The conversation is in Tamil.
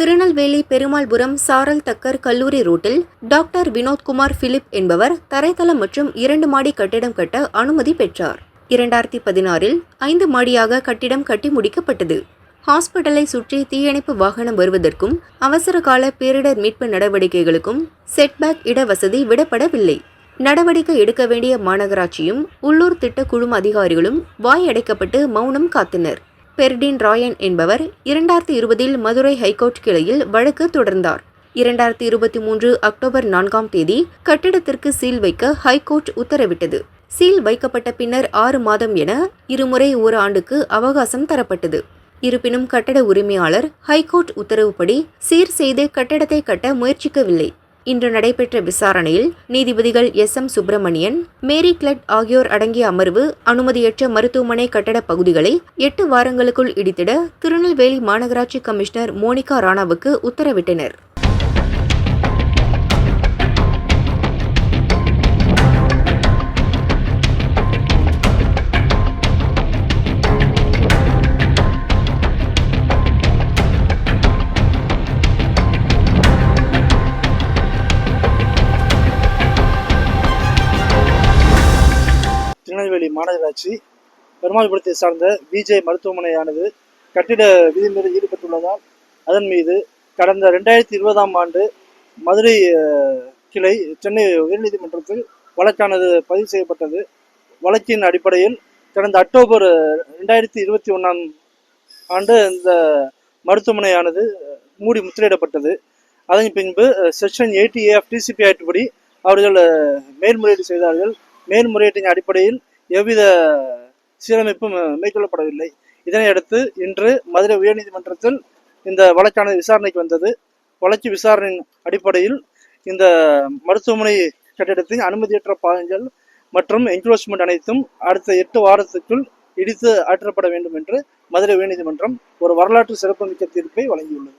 திருநெல்வேலி பெருமாள்புரம் சாரல் தக்கர் கல்லூரி ரூட்டில் டாக்டர் வினோத்குமார் பிலிப் என்பவர் தரைத்தளம் மற்றும் இரண்டு மாடி கட்டிடம் கட்ட அனுமதி பெற்றார். இரண்டாயிரத்தி பதினாறில் ஐந்து மாடியாக கட்டிடம் கட்டி முடிக்கப்பட்டது. ஹாஸ்பிட்டலை சுற்றி தீயணைப்பு வாகனம் வருவதற்கும் அவசர கால பேரிடர் மீட்பு நடவடிக்கைகளுக்கும் செட்பேக் இடவசதி விடப்படவில்லை. நடவடிக்கை எடுக்க வேண்டிய மாநகராட்சியும் உள்ளூர் திட்ட குழும அதிகாரிகளும் வாய் அடைக்கப்பட்டு மௌனம் காத்தனர். பெர்டின் ராயன் என்பவர் இரண்டாயிரத்தி இருபதில் மதுரை ஹைகோர்ட் கிளையில் வழக்கு தொடர்ந்தார். இரண்டாயிரத்தி இருபத்தி மூன்று அக்டோபர் நான்காம் தேதி கட்டிடத்திற்கு சீல் வைக்க ஹைகோர்ட் உத்தரவிட்டது. சீல் வைக்கப்பட்ட பின்னர் ஆறு மாதம் என இருமுறை ஒரு ஆண்டுக்கு அவகாசம் தரப்பட்டது. இருப்பினும் கட்டட உரிமையாளர் ஹைகோர்ட் உத்தரவுப்படி சீர் செய்து கட்டடத்தை கட்ட முயற்சிக்கவில்லை. இன்று நடைபெற்ற விசாரணையில் நீதிபதிகள் எஸ். எம். சுப்பிரமணியன் மேரி கிளட் ஆகியோர் அடங்கிய அமர்வு அனுமதியற்ற மருத்துவமனை கட்டட பகுதிகளை எட்டு வாரங்களுக்குள் இடித்திட திருநெல்வேலி மாநகராட்சி கமிஷனர் மோனிகா ராணாவுக்கு உத்தரவிட்டனர். திருநெல்வேலி மாநகராட்சி பெருமாள்புரத்தை சார்ந்த பிஜே மருத்துவமனையானது கட்டிட விதிமுறை ஈடுபட்டுள்ளதால் அதன் மீது கடந்த ரெண்டாயிரத்தி இருபதாம் ஆண்டு மதுரை கிளை சென்னை உயர்நீதிமன்றத்தில் வழக்கானது பதிவு செய்யப்பட்டது. வழக்கின் அடிப்படையில் கடந்த அக்டோபர் ரெண்டாயிரத்தி இருபத்தி ஒன்றாம் ஆண்டு இந்த மருத்துவமனையானது மூடி முத்திரையிடப்பட்டது. அதன் பின்பு section eighty A of DCP act படி அவர்கள் மேல்முறையீடு செய்தார்கள். மேல்முறையீட்டின் அடிப்படையில் எவ்வித சீரமைப்பும் மேற்கொள்ளப்படவில்லை. இதனையடுத்து இன்று மதுரை உயர்நீதிமன்றத்தில் இந்த வழக்கானது விசாரணைக்கு வந்தது. வழக்கு விசாரணையின் அடிப்படையில் இந்த மருத்துவமனை கட்டிடத்தின் அனுமதியற்ற பாகங்கள் மற்றும் என்க்ரோச்மெண்ட் அனைத்தும் அடுத்த எட்டு வாரத்துக்குள் இடித்து அகற்றப்பட வேண்டும் என்று மதுரை உயர்நீதிமன்றம் ஒரு வரலாற்று சிறப்புமிக்க தீர்ப்பை வழங்கியுள்ளது.